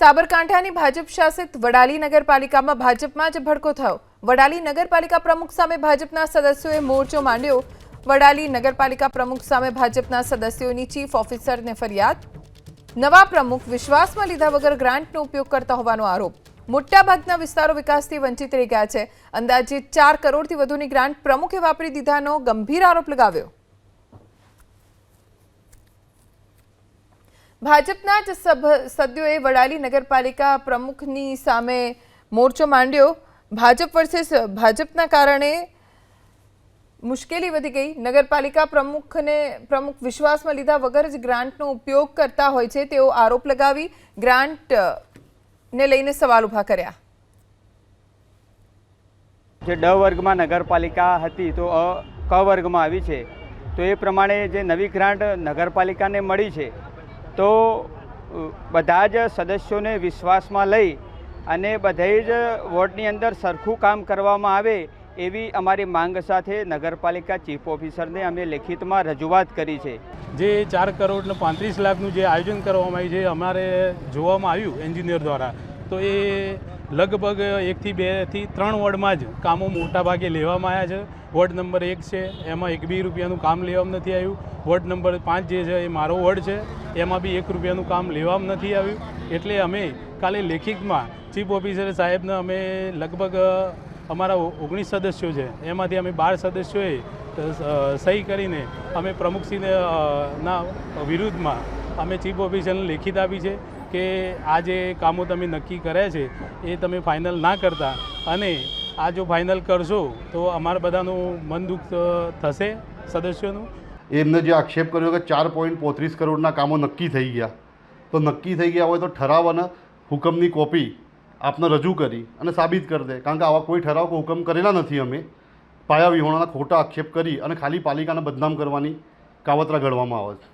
સાબરકાંઠાની ભાજપ શાસિત વડાલી નગરપાલિકામાં ભાજપમાં જ ભડકો થયો. વડાલી નગરપાલિકા પ્રમુખ સામે ભાજપના સદસ્યોએ મોરચો માંડ્યો. વડાલી નગરપાલિકા પ્રમુખ સામે ભાજપના સદસ્યોની ચીફ ઓફિસરને ફરિયાદ. નવા પ્રમુખ વિશ્વાસમાં લીધા વગર ગ્રાન્ટનો ઉપયોગ કરતા હોવાનો આરોપ. મોટાભાગના વિસ્તારો વિકાસથી વંચિત રહી ગયા છે. અંદાજિત ચાર કરોડથી વધુની ગ્રાન્ટ પ્રમુખે વાપરી દીધાનો ગંભીર આરોપ લગાવ્યો. ભાજપના જ સભ, સભ્યોએ વડાલી નગરપાલિકા પ્રમુખની સામે મોરચો માંડ્યો. ભાજપ વર્સેસ ભાજપના કારણે મુશ્કેલી વધી ગઈ. નગરપાલિકા પ્રમુખને, પ્રમુખ વિશ્વાસમાં લીધા વગર જ ગ્રાન્ટનો ઉપયોગ કરતા હોય છે તેઓ આરોપ લગાવી ગ્રાન્ટ, ને લઈને સવાલ ઊભા કર્યા. જે ડ વર્ગમાં નગરપાલિકા હતી તો અ ક વર્ગમાં આવી છે. તો એ પ્રમાણે જે નવી ગ્રાન્ટ નગરપાલિકાને મળી છે તો બધા જ સદસ્યોને વિશ્વાસમાં લઈ અને બધે જ વોર્ડની અંદર સરખું કામ કરવામાં આવે એવી અમારી માંગ સાથે નગરપાલિકા ચીફ ઓફિસરને અમે લેખિતમાં રજૂઆત કરી છે. જે ચાર કરોડ પાંત્રીસ લાખનું જે આયોજન કરવામાં આવ્યું છે, અમારે જોવામાં આવ્યું એન્જિનિયર દ્વારા. તો એ લગભગ એકથી બેથી ત્રણ વોર્ડમાં જ કામો મોટા ભાગે લેવામાં આવ્યા છે. વોર્ડ નંબર એક છે, એમાં એક બી રૂપિયાનું કામ લેવામાં નથી આવ્યું. વોર્ડ નંબર પાંચ જે છે, એ મારો વોર્ડ છે, એમાં બી એક રૂપિયાનું કામ લેવામાં નથી આવ્યું. એટલે અમે કાલે લેખિતમાં ચીફ ઓફિસર સાહેબને અમે લગભગ અમારા ઓગણીસ સદસ્યો છે, એમાંથી અમે બાર સદસ્યોએ સહી કરીને અમે પ્રમુખશ્રીને ના વિરુદ્ધમાં અમે ચીફ ઓફિસરને લેખિત આપી છે. કે આ જે કામો તમે નક્કી કર્યા છે, એ તમે ફાઇનલ ના કરતા અને આ જો ફાઇનલ કરશો, તો અમારા બધાનું મન દુઃખ થશે સદસ્યોનું. એમને જે આક્ષેપ કર્યો કે ચાર પોઈન્ટ પોત્રીસ કરોડના કામો નક્કી થઈ ગયા, તો નક્કી થઈ ગયા હોય તો ઠરાવ અને હુકમની કોપી આપને રજૂ કરી અને સાબિત કરી દે. કારણ કે આવા કોઈ ઠરાવ કે હુકમ કરેલા નથી અમે. પાયા વિહોણાના ખોટા આક્ષેપ કરી અને ખાલી પાલિકાને બદનામ કરવાની કાવતરા ઘડવામાં આવે છે.